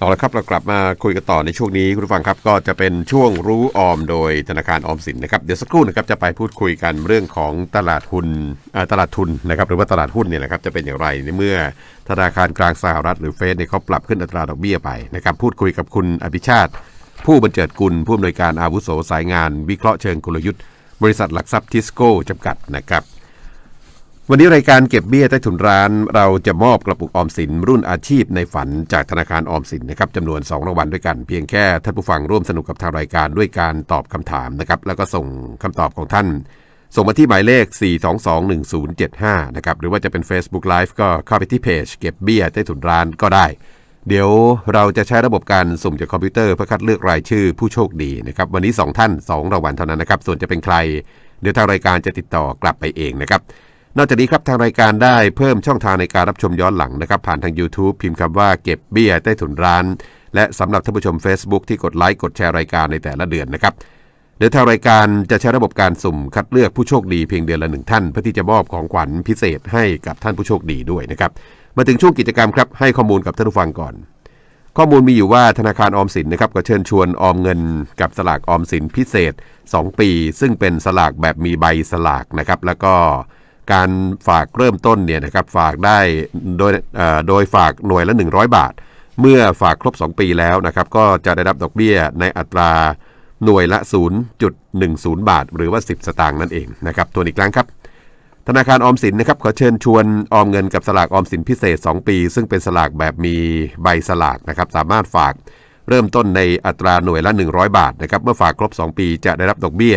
เอาละครับเรากลับมาคุยกันต่อในช่วงนี้คุณผู้ฟังครับก็จะเป็นช่วงรู้ออมโดยธนาคารออมสินนะครับเดี๋ยวสักครู่นะครับจะไปพูดคุยกันเรื่องของตลาดหุ้นตลาดทุนนะครับหรือว่าตลาดหุ้นเนี่ยนะครับจะเป็นอย่างไรในเมื่อธนาคารกลางสหรัฐหรือเฟดเนี่ยเขาปรับขึ้นอัตราดอกเบี้ยไปนะครับพูดคุยกับคุณอภิชาติ ผู้บรรเจิดกุลผู้อำนวยการอาวุโสสายงาน วิเคราะห์เชิงกลยุทธ์ บริษัทหลักทรัพย์ทิสโก้จำกัดนะครับ วันนี้รายการเก็บเบี้ยใต้ถุนร้าน เราจะมอบกระปุกออมสิน รุ่นอาชีพในฝันจากธนาคารออมสินนะครับจำนวน 2รางวัลด้วยกันเพียงแค่ท่านผู้ฟังร่วมสนุกกับทางรายการด้วยการตอบคำถามนะครับแล้วก็ส่งคำตอบของท่าน ส่งมาที่หมายเลข 4221075 นะครับหรือว่าจะเป็น Facebook Live ก็เข้าไปที่เพจเก็บเบี้ยใต้ถุนร้านก็ได้ เดี๋ยวเราจะใช้ระบบการสุ่มจากคอมพิวเตอร์เพื่อคัดเลือกรายชื่อผู้โชคดีนะครับวันนี้ 2 ท่าน 2รางวัลเท่านั้นนะครับส่วนจะเป็นใคร เดี๋ยวทางรายการจะติดต่อกลับไปเองนะครับ นอกจากนี้ครับทางรายการได้เพิ่มช่องทางในการรับชมย้อนหลังนะครับ ผ่านทาง YouTube พิมพ์คำว่าเก็บเบี้ยใต้ถุนร้าน และสำหรับท่านผู้ชม Facebook ที่กดไลค์กดแชร์รายการในแต่ละเดือนนะครับเดี๋ยวทางรายการจะใช้ระบบการสุ่มคัดเลือกผู้โชคดีเพียงเดือนละหนึ่งท่าน เพื่อที่จะมอบของขวัญพิเศษให้กับท่านผู้โชคดีด้วยนะครับมาถึงช่วงกิจกรรมครับให้ข้อมูลกับท่านผู้ฟังก่อน ข้อมูลมีอยู่ว่าธนาคารออมสินนะครับก็เชิญชวนออมเงินกับสลากออมสินพิเศษ 2 ปี ซึ่งเป็นสลากแบบมีใบสลากนะครับแล้วก็ การฝากเริ่มต้นเนี่ยนะครับฝากได้โดยโดยฝากหน่วยละ 100 บาท เมื่อฝากครบ 2 ปีแล้วนะครับก็จะได้รับดอกเบี้ยในอัตราหน่วยละ 0.10 บาท หรือว่า 10 สตางค์นั่นเองนะครับตัวอีกครั้งครับ ธนาคารออมสินนะครับขอเชิญชวนออมเงินกับสลากออมสินพิเศษ 2 ปี ซึ่งเป็นสลากแบบมีใบสลากนะครับสามารถฝากเริ่มต้นในอัตราหน่วยละ 100 บาทนะครับเมื่อฝากครบ 2 ปีจะได้รับดอกเบี้ย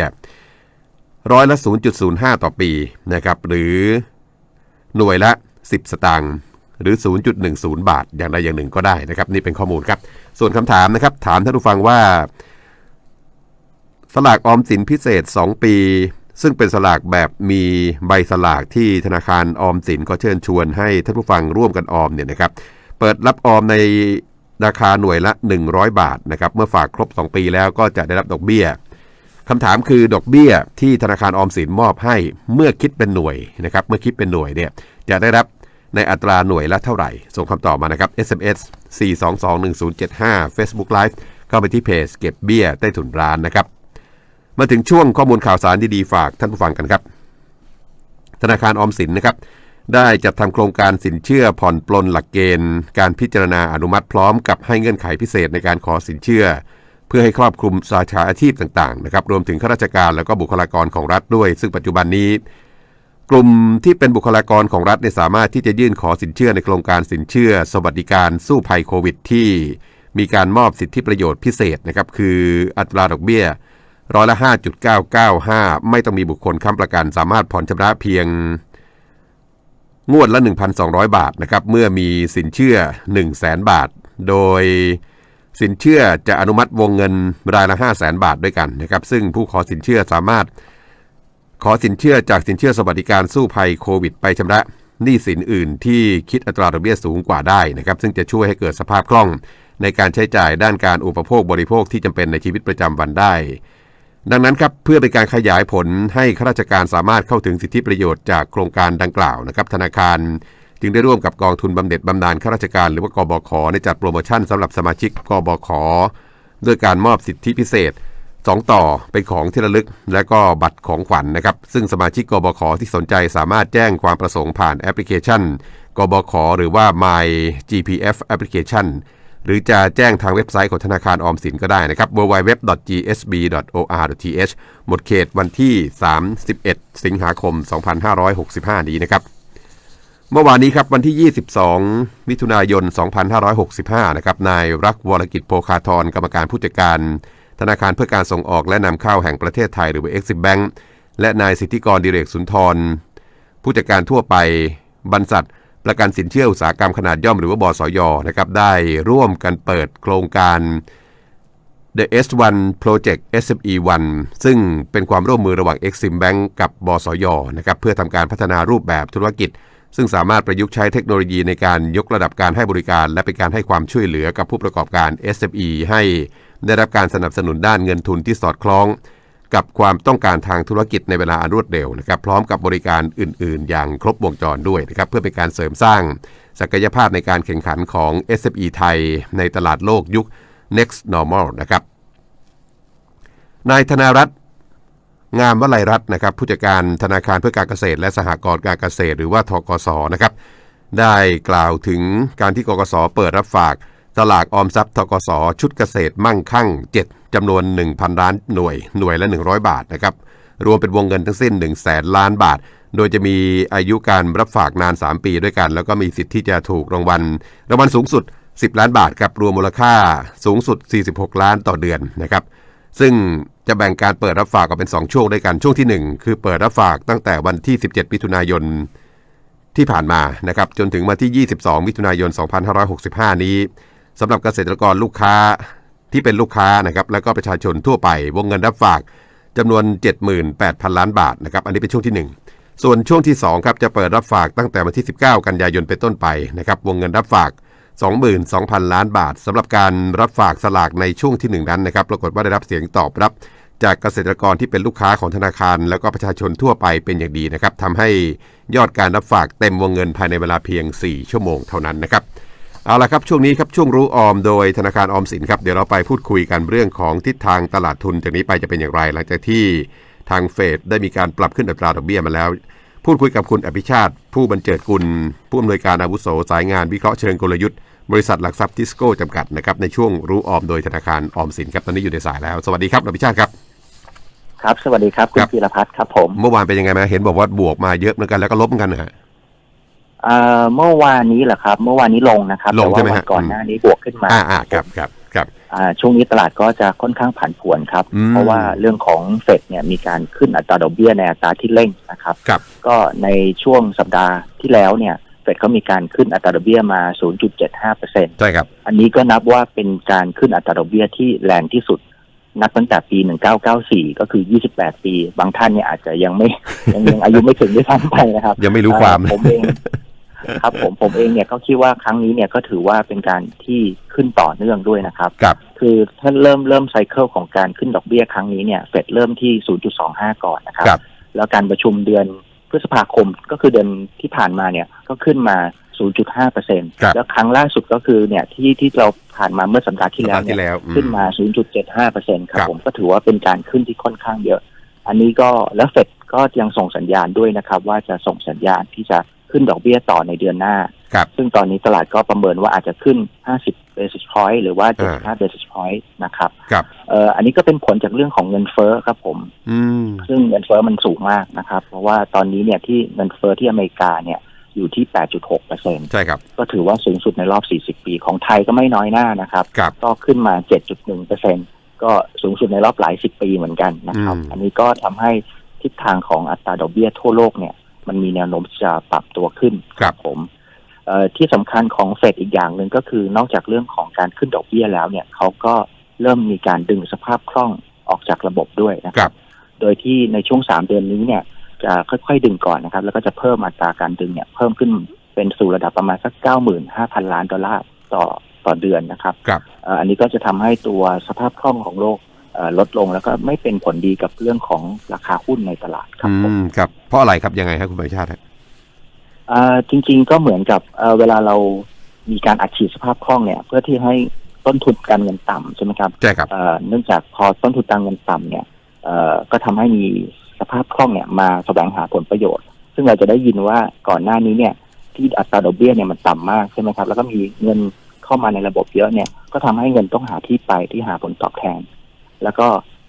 ร้อยละ 0.05 ต่อปีนะครับหรือหน่วยละ 10 สตางค์หรือ 0.10 บาท อย่างใดอย่างหนึ่งก็ได้นะครับ นี่เป็นข้อมูลครับ ส่วนคำถามนะครับ ถามท่านผู้ฟังว่า สลากออมสินพิเศษ 2 ปี ซึ่งเป็นสลากแบบมีใบสลากที่ธนาคารออมสินก็เชิญชวนให้ท่านผู้ฟังร่วมกันออมเนี่ยนะครับ เปิดรับออมในราคาหน่วยละ 100 บาทนะครับ เมื่อฝากครบ 2 ปีแล้วก็จะได้รับดอกเบี้ย คำถามคือดอกเบี้ยที่ธนาคารออมสินมอบให้เมื่อคิดเป็นหน่วยนะครับเมื่อคิดเป็นหน่วยเนี่ยจะได้รับในอัตราหน่วยละเท่าไหร่ ส่งคำตอบมานะครับ SMS 4221075 Facebook Live เข้าไปที่เพจเก็บเบี้ยใต้ถุนร้านนะครับ มาถึงช่วงข้อมูลข่าวสารดีๆฝากท่านผู้ฟังกันครับ ธนาคารออมสินนะครับ ได้จัดทำโครงการสินเชื่อผ่อนปลนหลักเกณฑ์ การพิจารณาอนุมัติพร้อมกับให้เงื่อนไขพิเศษในการขอสินเชื่อ พื่อให้ครอบคลุมสาขาอาชีพต่างๆนะครับรวมถึงข้าราชการแล้วก็บุคลากรของรัฐด้วย ซึ่งปัจจุบันนี้ กลุ่มที่เป็นบุคลากรของรัฐเนี่ยสามารถที่จะยื่นขอสินเชื่อในโครงการสินเชื่อ สวัสดิการสู้ภัยโควิด ที่ มีการมอบสิทธิประโยชน์พิเศษนะครับคืออัตราดอกเบี้ยร้อยละ 5.995 ไม่ต้องมีบุคคลค้ำประกันสามารถผ่อนชำระเพียงงวดละ 1,200 บาทนะครับเมื่อมีสินเชื่อ 100,000บาท โดย สินเชื่อจะอนุมัติวงเงินรายละ 500,000บาทด้วยกันนะครับซึ่งผู้ขอสินเชื่อสามารถ ขอสินเชื่อจากสินเชื่อสวัสดิการสู้ภัยโควิด ไปชำระหนี้สินอื่นที่คิดอัตราดอกเบี้ยสูงกว่าได้นะครับซึ่งจะช่วยให้เกิดสภาพคล่อง ในการใช้จ่ายด้านการอุปโภคบริโภคที่จำเป็นในชีวิตประจำวันได้ ดังนั้นครับเพื่อเป็นการขยายผลให้ข้าราชการสามารถเข้าถึงสิทธิประโยชน์จากโครงการดังกล่าวนะครับธนาคาร จึงได้ร่วมกับกองทุนบำเหน็จบำนาญข้าราชการหรือว่ากบขในจัดโปรโมชั่นสำหรับสมาชิกกบขด้วยการมอบสิทธิพิเศษ 2 ต่อเป็นของที่ระลึก และก็บัตรของขวัญนนะครับ ซึ่งสมาชิกกบขที่สนใจสามารถแจ้งความประสงค์ผ่านแอปพลิเคชันกบขหรือว่า My GPF Application หรือจะแจ้งทางเว็บไซต์ของธนาคารออมสินก็ได้นะครับ www.gsb.or.th หมดเขตวันที่ 31 สิงหาคม 2565 นี้นะครับ เมื่อวานนี้ครับวันที่ 22 มิถุนายน 2565 นะครับ นายรักวรกิจโพคาทรกรรมการผู้จัดการ ธนาคารเพื่อการส่งออกและนำเข้าแห่งประเทศไทยหรือว่า Exim Bank และนายสิทธิกรดิเรกสุนทร ผู้จัดการทั่วไปบรรษัทประกันสินเชื่ออุตสาหกรรมขนาดย่อมหรือว่าบสยนะครับได้ร่วมกันเปิดโครงการ The S1 Project SME 1 ซึ่งเป็นความร่วมมือระหว่าง Exim Bank กับบสยนะครับเพื่อทำการพัฒนารูปแบบธุรกิจ ซึ่งสามารถประยุกต์ใช้เทคโนโลยีในการยกระดับการให้บริการ และเป็นการให้ความช่วยเหลือกับผู้ประกอบการ SME ให้ได้รับการสนับสนุนด้านเงินทุนที่สอดคล้อง กับความต้องการทางธุรกิจในเวลาอันรวดเร็วนะครับพร้อมกับบริการอื่น ๆ อย่างครบวงจรด้วยนะครับเพื่อเป็นการเสริมสร้าง ศักยภาพในการแข่งขันของ SME ไทย ในตลาดโลกยุค next normal นะครับนายธนารัตน์ งามวลัยรัตน์นะครับผู้จัดการธนาคารเพื่อการเกษตร และสหกรณ์การเกษตร หรือว่าทกสนะครับได้กล่าวถึงการที่กกสเปิดรับฝากตลาดออมทรัพย์ทกสชุดเกษตรมั่งคั่ง 7จำนวน 1,000 ล้านหน่วยหน่วยละ 100 บาทนะครับรวมเป็นวงเงินทั้งสิ้น 1 0 0 0 0แสนล้านบาท โดยจะมีอายุการรับฝากนาน 3 ปีด้วยกัน แล้วก็มีสิทธิ์ที่จะถูกรางวัลรางวัลสูงสุด 10 ล้านบาทครับรวมมูลค่าสูงสุด 46 ล้านต่อเดือนนะครับ ซึ่งจะแบ่งการเปิดรับฝากออกเป็น 2 ช่วงด้วยกันช่วงที่ 1 คือเปิดรับฝากตั้งแต่วันที่ 17 มิถุนายนที่ผ่านมานะครับจนถึงวันที่ 22 มิถุนายน 2565 นี้สำหรับเกษตรกรลูกค้าที่เป็นลูกค้านะครับแล้วก็ประชาชนทั่วไปวงเงินรับฝากจำนวน 78,000 ล้านบาทนะครับอันนี้เป็นช่วงที่ 1 ส่วนช่วงที่2ครับจะเปิดรับฝากตั้งแต่วันที่ 19 กันยายนเป็นต้นไปนะครับวงเงินรับฝาก 22,000 ล้านบาทสำหรับการรับฝากสลากในช่วงที่ 1 นั้นนะครับ ปรากฏว่าได้รับเสียงตอบรับ จากเกษตรกรที่เป็นลูกค้าของธนาคาร แล้วก็ประชาชนทั่วไปเป็นอย่างดีนะครับทำให้ยอดการรับฝากเต็มวงเงินภายในเวลาเพียง 4 ชั่วโมงเท่านั้นนะครับเอาละครับช่วงนี้ครับช่วงรู้ออมโดยธนาคารออมสินครับเดี๋ยวเราไปพูดคุยกันเรื่องของทิศทางตลาดทุนจากนี้ไปจะเป็นอย่างไร หลังจากที่ทางเฟดได้มีการปรับขึ้นอัตราดอกเบี้ยมาแล้ว พูดคุยกับคุณอภิชาติ ผู้บรรเจิดกุล ผู้อำนวยการอาวุโสสายงานวิเคราะห์เชิงกลยุทธ์บริษัทหลักทรัพย์ทิสโก้จำกัดนะครับในช่วงรู้ออมโดยธนาคารออมสินครับตอนนี้อยู่ในสายแล้ว สวัสดีครับอภิชาติครับ ครับ สวัสดีครับ คุคณรับพีรพัฒน์ครับผม เมื่อวานเป็นยังไงมาเห็นบอกว่าบวกมาเยอะเหมือนกันแล้วก็ลบเหมือนกันนะฮะเอ่อเมื่อวานนี้เหรอครับ เมื่อวานนี้ลงนะครับลงแต่ใช่ไหมว่าวัฮะก่อนอืมหน้านี้บวกขึ้นมาอ่าอ่าครับครับครับอ่า ช่วงนี้ตลาดก็จะค่อนข้างผันผวนครับอืมเพราะว่าเรื่องของเฟดเนี่ยมีการขึ้นอัตราดอกเบี้ยในอัตราที่เร่งนะครับครับก็ในช่วงสัปดาห์ที่แล้วเนี่ยเฟดก็มีการขึ้นอัตราดอกเบี้ยมา 0.75เปอร์เซ็นใช่ครับ อันนี้ก็นับว่าเป็นการขึ้นอัตราดอกเบี้ยที่แรงที่สุด นับตั้งแต่ปี 1994 ก็คือ 28 ปี บางท่านเนี่ยอาจจะยังไม่ยังยังอายุไม่ถึงด้วยซ้ำไปนะครับ ยังไม่รู้ความเอ่อผมเอง ครับผมผมเองเนี่ยก็คิดว่าครั้งนี้เนี่ยก็ถือว่าเป็นการที่ขึ้นต่อเนื่องด้วยนะครับ ครับ คือถ้าเริ่มเริ่มไซเคิลของการขึ้นดอกเบี้ยครั้งนี้เนี่ยเฟดเริ่มที่ 0.25 ก่อนนะครับ ครับ แล้วการประชุมเดือนพฤษภาคมก็คือเดือนที่ผ่านมาเนี่ยก็ขึ้นมา 0.5เปอร์เซ็นต์ครับ แล้วครั้งล่าสุดก็คือเนี่ยที่ที่เราผ่านมาเมื่อสัปดาห์ที่แล้วสัปดาห์เนี่ที่ย แล้วอืม ขึ้นมา 0.75เปอร์เซ็นต์ครัครับบ ผมก็ถือว่าเป็นการขึ้นที่ค่อนข้างเยอะ อันนี้ก็แล้วเฟดก็ยังส่งสัญญาณด้วยนะครับ ว่าจะส่งสัญญาณที่จะ ขึ้นดอกเบี้ยต่อในเดือนหน้าครับซึ่งตอนนี้ตลาดก็ประเมินว่าอาจจะขึ้น 50 basis point หรือว่าอ่า75 basis point นะครับครับเอ่ออันนี้ก็เป็นผลจากเรื่องของเงินเฟ้อครับผมอืมซึ่งเงินเฟ้อมันสูงมากนะครับ เพราะว่าตอนนี้เนี่ยที่เงินเฟ้อที่อเมริกาเนี่ยอยู่ที่ 8.6เปอร์เซ็นใช่ครับ ก็ถือว่าสูงสุดในรอบ 40 ปีของไทยก็ไม่น้อยหน้านะครับครับก็ขึ้นมา 7.1เปอร์เซ็นก็สูงสุดในรอบหลายสิบปีเหมือนกันนะครับอืมอันนี้ก็ทำให้ทิศทางของอัตราดอกเบี้ยทั่วโลกเนี่ย มันมีแนวโน้มจะปรับตัวขึ้นครับผมเอ่อที่สำคัญของเฟดอีกอย่างหนึ่งก็คือนอกจากเรื่องของการขึ้นดอกเบี้ยแล้วเนี่ยเขาก็เริ่มมีการดึงสภาพคล่องออกจากระบบด้วยนะคครัรับบโดยที่ในช่วงสามเดือนนี้เนี่ยจะค่อยๆดึงก่อนนะครับ แล้วก็จะเพิ่มอัตราการดึงเนี่ยเพิ่มขึ้นเป็นสู่ระดับประมาณสักเก้าหมื่นห้าพันล้านดอลลาร์ต่อต่อเดือนนะครับครับเอ่ออันนี้ก็จะทำให้ตัวสภาพคล่องของโลกเอ่อ ลดลงแล้วก็ไม่เป็นผลดีกับเรื่องของราคาหุ้นในตลาดครับอืผมมครับ เพราะอะไรครับยังไงครับคุณอภิชาติฮะอ่าจริง ๆ ก็เหมือนกับเอ่อเวลาเรามีการอัดฉีดสภาพคล่องเนี่ย เพื่อที่ให้ต้นทุนการเงินต่ำใช่ไหมครับใช่ครับเอ่อเนื่องจากพอต้นทุนการเงินต่ำเนี่ยเอ่อก็ทำให้มีสภาพคล่องเนี่ยมาแสวงหาผลประโยชน์ ซึ่งเราจะได้ยินว่าก่อนหน้านี้เนี่ย ที่อัตราดอกเบี้ยเนี่ยมันต่ำมากใช่ไหมครับ แล้วก็มีเงินเข้ามาในระบบเยอะเนี่ย ก็ทำให้เงินต้องหาที่ไปที่หาผลตอบแทน แล้วก็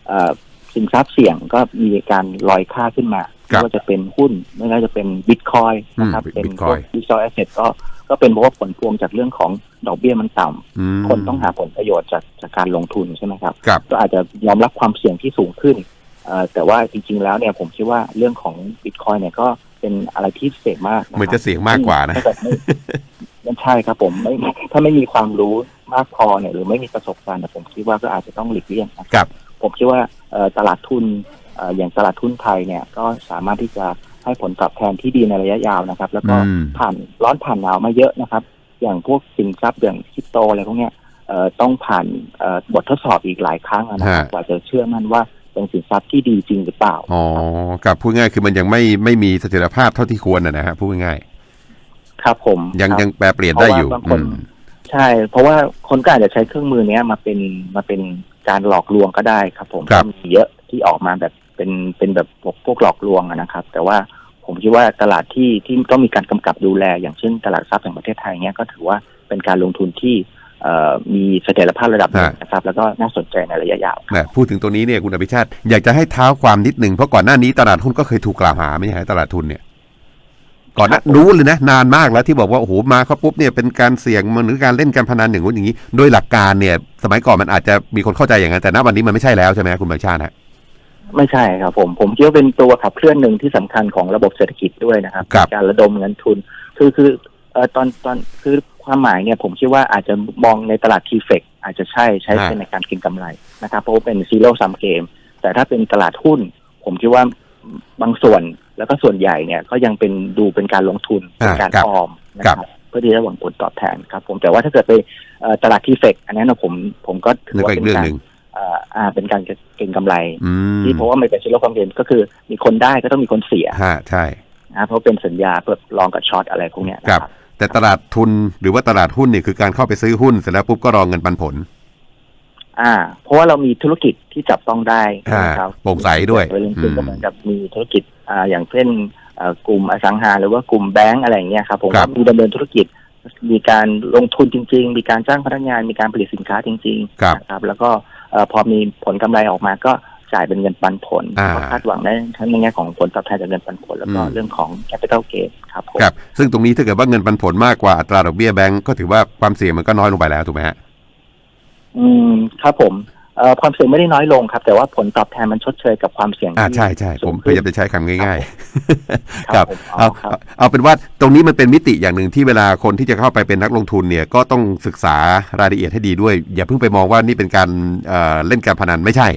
เอ่อสินทรัพย์เสี่ยงก็มีการลอยค่าขึ้นมาครับไม่ว่าจะเป็นหุ้นไม่ว่าจะเป็นบิตคอยนะครับอืมเป็นพวก Bitcoin ดิจิทัลแอสเซทก็ก็เป็นเพราะว่าผลพวงจากเรื่องของดอกเบี้ยมันต่ำอืมคนต้องหาผลประโยชน์จากจากการลงทุนใช่ไหมครับครับก็อาจจะยอมรับความเสี่ยงที่สูงขึ้นเอ่อแต่ว่าจริงๆแล้วเนี่ยผมคิดว่าเรื่องของบิตคอยเนี่ยก็ เป็นอะไรที่เสี่ยงมากนะครับเหมือนจะเสียงมากกว่านะถ้เกิดไม่ไม่ใช่ครับผมไม่ถ้าไม่มีความรู้มากพอเนี่ยหรือไม่มีประสบการณ์เนี่ยผมคิดว่าก็อาจจะต้องหลีกเลี่ยงนะคครับรับ ผมคิดว่าเอ่อตลาดทุนเอ่ออย่างตลาดทุนไทยเนี่ยก็สามารถที่จะให้ผลตอบแทนที่ดีในระยะยาวนะครับ แล้วก็อืมผ่านร้อนผ่านหนาวมาเยอะนะครับ อย่างพวกสินทรัพย์อย่างคริปโตอะไรพวกเนี้ยเอ่อต้องผ่านเอ่อบททดสอบอีกหลายครั้งอะนะครับฮะกว่าจะเชื่อมั่นว่า เป็นสินทรัพย์ที่ดีจริงหรือเปล่า อ๋อครับพูดง่ายคือมันยังไม่ไม่มีเสถียรภาพเท่าที่ควรนะนะฮะพูดง่ายครับผมยังครับยังแปรเปลี่ยนได้อยู่เพราะว่าบางคนอืมใช่ เพราะว่าคนก็อาจจะใช้เครื่องมือเนี้ยมาเป็นมาเป็นการหลอกลวงก็ได้ครับ ผมครับก็มีเยอะที่ออกมาแบบเป็นเป็นแบบพวกพวกหลอกลวงอะนะครับ แต่ว่าผมคิดว่าตลาดที่ที่ต้องมีการกำกับดูแล อย่างเช่นตลาดทรัพย์แห่งประเทศไทยเนี้ยก็ถือว่าเป็นการลงทุนที่เอ่อ มีเสถียรภาพระดับหนึ่งนะครับ แล้วก็น่าสนใจในระยะยาวแหมพูดถึงตัวนี้เนี่ยคุณอภิชาติ อยากจะให้เท้าความนิดหนึ่งเพราะก่อนหน้านี้ตลาดหุ้นก็เคยถูกกล่าวหาไม่ใช่เหรอตลาดทุนเนี่ยก่อนหน้าครับนู้นเลยนะ นานมากแล้วที่บอกว่าโอ้โหมาเขาปุ๊บเนี่ยเป็นการเสี่ยงมันหรือการเล่นการพนันอย่างนู้นอย่างนี้ โดยหลักการเนี่ย สมัยก่อนมันอาจจะมีคนเข้าใจอย่างนั้นแต่ณวันนี้มันไม่ใช่แล้วใช่ไหมคุณบัญชาติฮะไม่ใช่ครับผมผมคิดว่าเป็นตัวขับเคลื่อนหนึ่งที่สำคัญของระบบเศรษฐกิจด้วยนะครับครับการระดมเงินทุน คือคือ เอ่อตอนตอนคือความหมายเนี่ยผมคิดว่าอาจจะมองในตลาดทีเฟกอาจจะใช่ใช้เป็นในการเก็งกำไรนะครับเพราะว่าเป็นซีโร่ซัมเกมแต่ถ้าเป็นตลาดหุ้น ผมคิดว่าบางส่วนแล้วก็ส่วนใหญ่เนี่ยก็ยังเป็นดูเป็นการลงทุนเป็นการอ่าครับออมนะครับเพื่อที่จะหวังผลตอบแทนครับ ผมแต่ว่าถ้าเกิดไปเอ่อตลาดทีเฟกอันนั้นนะผมผมก็ถือนั่นว่าก็อีเป็กนเรื่องการหนึ่งเอ่ออ่าเป็นการเก็งกำไรอืมที่เพราะว่ามันเป็นซีโร่ความเกมก็คือมีคนได้ก็ต้องมีคนเสียฮะใช่นะเพราะเป็นสัญญาเปิดลองกับช็อตอะไรพวกเนี้ยนะครับ แต่ตลาดทุนหรือว่าตลาดหุ้นเนี่ยคือการเข้าไปซื้อหุ้นเสร็จแล้วปุ๊บก็รองเงินปันผล อ่า เพราะว่าเรามีธุรกิจที่จับต้องได้อ่านะครับโปร่งใสด้วยเวลาลงทุนอืมก็เหมือนกับมีธุรกิจอ่าอย่างเช่นเอ่อกลุ่มอสังหาหรือว่ากลุ่มแบงก์อะไรอย่างเงี้ยครับผมครับก็มีดำเนินธุรกิจ มีการลงทุนจริง ๆ มีการจ้างพนักงาน มีการผลิตสินค้าจริงครับๆนะครับ แล้วก็เอ่อพอมีผลกำไรออกมาก็ จ่ายเป็นเงินปันผลอ่าก็คาดหวังได้ทั้งในแง่ของผลตอบแทนจากเงินปันผล แล้วก็อืมเรื่องของ capital gain ครับผมครับซึ่งตรงนี้ถ้าเกิดว่าเงินปันผลมากกว่าอัตราดอกเบี้ยแบงก์ก็ถือว่าความเสี่ยงมันก็น้อยลงไปแล้วถูกไหมฮะอืมครับผมเอ่อความเสี่ยงไม่ได้น้อยลงครับ แต่ว่าผลตอบแทนมันชดเชยกับความเสี่ยงอ่าที่ใช่ใช่ผมสูงพขึ้นยายามจะใช้คำง่ายๆครับผมอ๋เอาอครับเอาเอาเป็นว่าตรงนี้มันเป็นมิติอย่างหนึ่งที่เวลาคนที่จะเข้าไปเป็นนักลงทุนเนี่ยก็ต้องศึกษารายละเอียดให้ดีด้วย อย่าเพิ่งไปมองว่านี่เป็นการเอ่อเล่นการพนันไม่ใช่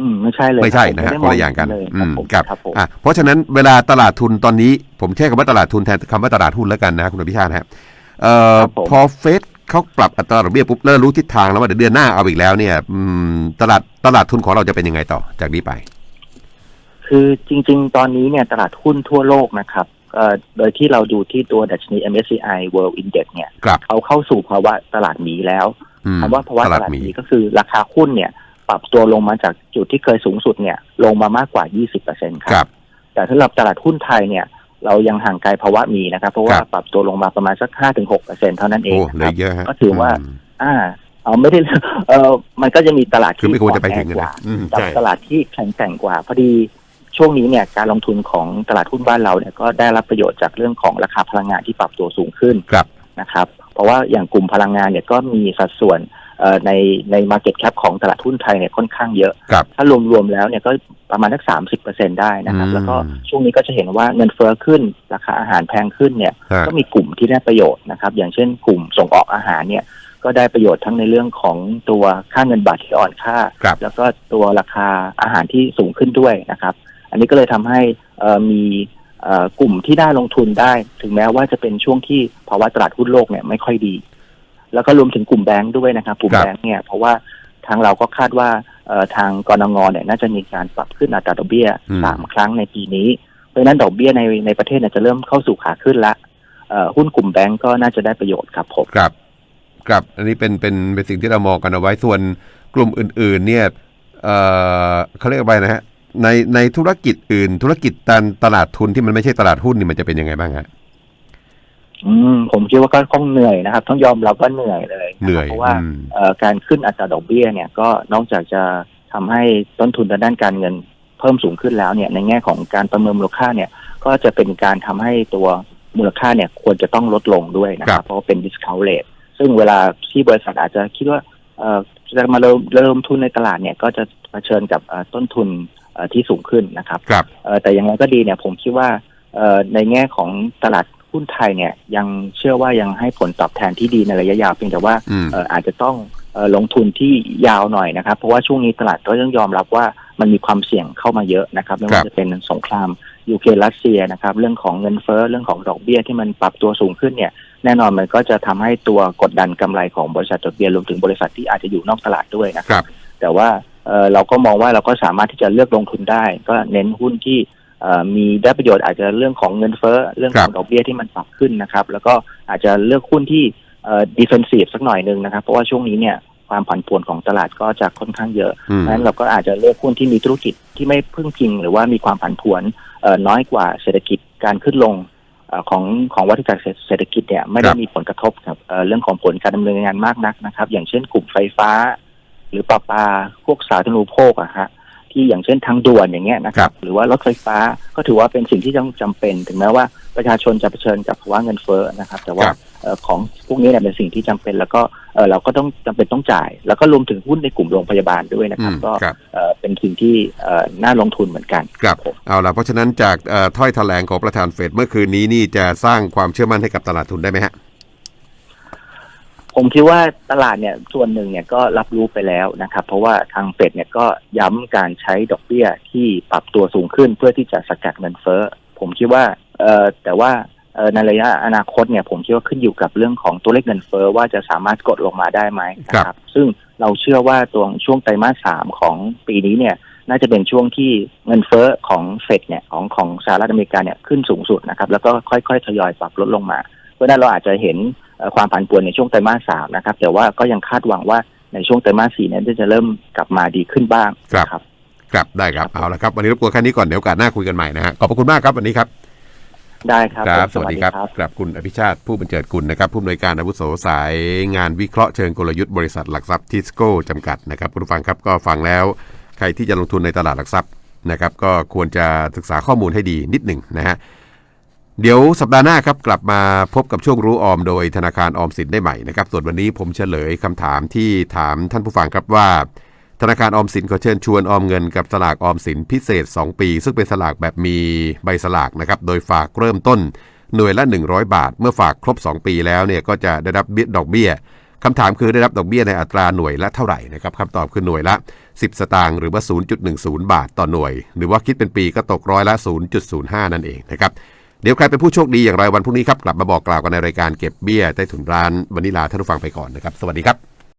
อืมไม่ใช่เลยไม่ใช่ครับนะฮะด้คนละอย่างกันเลยอืครับมผมครับครับผมอะเพราะฉะนั้นเวลาตลาดทุนตอนนี้ ผมใช้คำว่าตลาดทุนแทนคำว่าตลาดหุ้นแล้วกันนะคุณอภิชาติฮะเอ่อครับผมพอเฟดเขาปรับอัตราดอกเบี้ยปุ๊บเริ่มรู้ทิศทางแล้วว่าเดี๋ยวเดือนหน้าเอาอีกแล้วเนี่ยอืมตลาดตลาดทุนของเราจะเป็นยังไงต่อจากนี้ไป คือจริง ๆ ตอนนี้เนี่ยตลาดหุ้นทั่วโลกนะครับเอ่อโดยที่เราดูที่ตัวดัชนี MSCI World Index เนี่ยครับเขาเข้าสู่ภาวะตลาดหมีแล้วอืมคำว่าภาวะตตลาดลาดหมีหมีก็คือราคาหุ้นเนี่ย ปรับตัวลงมาจากจุดที่เคยสูงสุดเนี่ย ลงมามากกว่า 20%คครัรับ แต่สำหรับตลาดหุ้นไทยเนี่ย เรายังห่างไกลภาวะหมีนะครับ เพราะว่าครับปรับตัวลงมาประมาณสัก 5-6%เท่านั้นเองโอ้นะเหลครัยบเยอะฮะก็ถือว่ามอ่าเอาไม่ได้เออมันก็จะมีตลาดคือที่ไม่ควรจะไปอ่อนถึงแอกันกนะว่าอืมกับใช่ตลาดที่แข็งแกร่งกว่า พอดีช่วงนี้เนี่ยการลงทุนของตลาดหุ้นบ้านเราเนี่ยก็ได้รับประโยชน์จากเรื่องของราคาพลังงานที่ปรับตัวสูงขึ้นครับนะครับ เพราะว่าอย่างกลุ่มพลังงานเนี่ยก็มีสัดส่วน เอ่อในใน Market Cap ของตลาดหุ้นไทยเนี่ยค่อนข้างเยอะครับถ้ารวมๆแล้วเนี่ยก็ประมาณสักสามสิบเปอร์เซ็นได้นะครับอืมแล้วก็ช่วงนี้ก็จะเห็นว่าเงินเฟ้อขึ้น ราคาอาหารแพงขึ้นเนี่ยฮะก็มีกลุ่มที่ได้ประโยชน์นะครับ อย่างเช่นกลุ่มส่งออกอาหารเนี่ยก็ได้ประโยชน์ทั้งในเรื่องของตัวค่าเงินบาทที่อ่อนค่าครับแล้วก็ตัวราคาอาหารที่สูงขึ้นด้วยนะครับ อันนี้ก็เลยทำให้เอ่อมีเอ่อกลุ่มที่ได้ลงทุนได้ ถึงแม้ว่าจะเป็นช่วงที่ภาวะตลาดหุ้นโลกเนี่ยไม่ค่อยดี แล้วก็รวมถึงกลุ่มแบงค์ด้วยนะครับกลุ่มครับ แบงค์เนี่ยเพราะว่าทางเราก็คาดว่าเอ่อทางกรงงเนี่ยน่าจะมีการปรับขึ้นอัตราดอกเบี้ยอืม สามครั้งในปีนี้ เพราะฉะนั้นดอกเบี้ยในในประเทศเนี่ยจะเริ่มเข้าสู่ขาขึ้นละเอ่อหุ้นกลุ่มแบงก์ก็น่าจะได้ประโยชน์ครับผม ครับครับอันนี้เป็นเป็นเป็นสิ่งที่เรามองกันเอาไว้ส่วนกลุ่มอื่น ๆ เนี่ยเอ่อเขาเรียกว่าอะไรนะฮะในในธุรกิจอื่น ธุรกิจตันตลาดทุนที่มันไม่ใช่ตลาดหุ้นนี่มันจะเป็นยังไงบ้างฮะ อืมผมคิดว่าก็คงเหนื่อยนะครับ ต้องยอมรับว่าเหนื่อยเลยะครับเหนื่อยเพราะว่าอืม เอ่อการขึ้นอัตราดอกเบี้ยเนี่ยก็นอกจากจะทำให้ต้นทุนทางด้านการเงินเพิ่มสูงขึ้นแล้วเนี่ย ในแง่ของการประเมินมูลค่าเนี่ย ก็จะเป็นการทำให้ตัวมูลค่าเนี่ยควรจะต้องลดลงด้วยนะคครัรับบ เพราะว่าเป็น discount rate ซึ่งเวลาที่บริษัทอาจจะคิดว่าเอ่อจะมาเริ่มเริ่มทุนในตลาดเนี่ย ก็จะเผชิญกับเอ่อต้นทุนเอ่อที่สูงขึ้นนะครับ ครับ เอ่อแต่อย่างไรก็ดีเนี่ยผมคิดว่าเอ่อในแง่ของตลาด หุ้นไทยเนี่ยยังเชื่อว่ายังให้ผลตอบแทนที่ดีในระยะยาวเพียงแต่ว่าอืมเอ่ออาจจะต้องเอ่อลงทุนที่ยาวหน่อยนะครับ เพราะว่าช่วงนี้ตลาดก็ต้องยอมรับว่ามันมีความเสี่ยงเข้ามาเยอะนะครับไม่ครัว่าบจะเป็นสงครามยูเครนรัสเซียนะครับ เรื่องของเงินเฟ้อเรื่องของดอกเบี้ยที่มันปรับตัวสูงขึ้นเนี่ย แน่นอนมันก็จะทำให้ตัวกดดันกำไรของบริษัทจดทะเบียนรวมถึงบริษัทที่อาจจะอยู่นอกตลาดด้วยนะคครับรับ แต่ว่าเอ่อเราก็มองว่าเราก็สามารถที่จะเลือกลงทุนได้ ก็เน้นหุ้นที่เอ่อ มีได้ประโยชน์อาจจะเรื่องของเงินเฟ้อเรื่องของดอกเบี้ยที่มันปรับขึ้นนะครับ แล้วก็อาจจะเลือกหุ้นที่เอ่อ defensive สักหน่อยหนึ่งนะครับ เพราะว่าช่วงนี้เนี่ยความผันผวนของตลาดก็จะค่อนข้างเยอะอืมเพราะฉะนั้นเราก็อาจจะเลือกหุ้นที่มีธุรกิจที่ไม่พึ่งพิง หรือว่ามีความผันผวนเอ่อน้อยกว่าเศรษฐกิจการขึ้นลงเอ่อของของวัฏจักรเศรษฐกิจเนี่ยไม่ได้มีผลกระทบกับเอ่อเรื่องของผลการดำเนินงานมากนักนะครับ อย่างเช่นกลุ่มไฟฟ้า หรือประปาพวกสาธารณูปโภคอะฮะ ที่อย่างเช่นทางด่วนอย่างเงี้ยนะคครัรับบหรือว่ารถไฟฟ้าก็ถือว่าเป็นสิ่งที่ต้องจำเป็น ถึงแม้ว่าประชาชนจะเผชิญกับภาวะเงินเฟ้อนะครับ แต่ว่าครับเอ่อของพวกนี้เนี่ยเป็นสิ่งที่จำเป็น แล้วก็เอ่อเราก็ต้องจำเป็นต้องจ่าย แล้วก็รวมถึงหุ้นในกลุ่มโรงพยาบาลด้วยนะคอืรับมก็ครับเอ่อเป็นสิ่งที่เอ่อน่าลงทุนเหมือนกันครับผมเอาละเพราะฉะนั้นจากเอ่อถ้อยแถลงของประธานเฟดเมื่อคืนนี้นี่จะสร้างความเชื่อมั่นให้กับตลาดทุนได้ไหมฮะ ผมคิดว่าตลาดเนี่ยส่วนหนึ่งเนี่ยก็รับรู้ไปแล้วนะครับ เพราะว่าทางเฟดเนี่ยก็ย้ำการใช้ดอกเบี้ยที่ปรับตัวสูงขึ้นเพื่อที่จะสกัดเงินเฟ้อ ผมคิดว่าเอ่อแต่ว่าเอ่อในระยะอนาคตเนี่ยผมคิดว่าขึ้นอยู่กับเรื่องของตัวเลขเงินเฟ้อว่าจะสามารถกดลงมาได้ไหมนะครับ ซึ่งเราเชื่อว่าตัวช่วงไตรมาสสามของปีนี้เนี่ยน่าจะเป็นช่วงที่เงินเฟ้อของเฟดเนี่ยของของสหรัฐอเมริกาเนี่ยขึ้นสูงสุดนะครับ แล้วก็ค่อยๆ ทยอยปรับลดลงมา เพราะฉะนั้นเราอาจจะเห็นเอ่อ ความผันผวนในช่วงไตรมาสสามนะครับ แต่ว่าก็ยังคาดหวังว่าในช่วงไตรมาสสี่เนี่ยจะเริ่มกลับมาดีขึ้นบ้างครับนะครับครับได้ครับเอาละครับ วันนี้รบกวนแค่นี้ก่อนเดี๋ยวโอกาสหน้าคุยกันใหม่นะฮะขอบพระคุณมากครับวันนี้ครับ ได้ครับครับผมสวัสดีครับครับคุณอภิชาติผู้บรรเจิดกุลนะครับผู้อำนวยการอาวุโสสาย งานวิเคราะห์เชิงกลยุทธ์บริษัทหลักทรัพย์ทิสโก้จำกัดนะครับคุณผู้ฟังครับก็ฟังแล้ว ใครที่จะลงทุนในตลาดหลักทรัพย์นะครับก็ควรจะศึกษาข้อมูลให้ดีนิดหนึ่งนะฮะ เดี๋ยวสัปดาห์หน้าครับกลับมาพบกับช่วงรู้ออมโดยธนาคารออมสินได้ใหม่นะครับส่วนวันนี้ผมเฉลยคำถามที่ถามท่านผู้ฟังครับว่า ธนาคารออมสินขอเชิญชวนออมเงินกับสลากออมสินพิเศษ 2 ปี ซึ่งเป็นสลากแบบมีใบสลากนะครับโดยฝากเริ่มต้นหน่วยละ 100 บาท เมื่อฝากครบ 2 ปีแล้วเนี่ยก็จะได้รับเบี้ยดอกเบี้ยคำถามคือได้รับดอกเบี้ยในอัตราหน่วยละเท่าไหร่นะครับคำตอบคือหน่วยละ 10 สตางค์หรือว่า 0.10 บาทต่อหน่วย หรือว่าคิดเป็นปีก็ตกร้อยละ 0.05 นั่นเองนะครับ เดี๋ยวใครเป็นผู้โชคดีอย่างไรวันพรุ่งนี้ครับกลับมาบอกกล่าวกันในรายการเก็บเบี้ยใต้ถุนร้านวันนี้ลาท่านผู้ฟังไปก่อนนะครับ สวัสดีครับ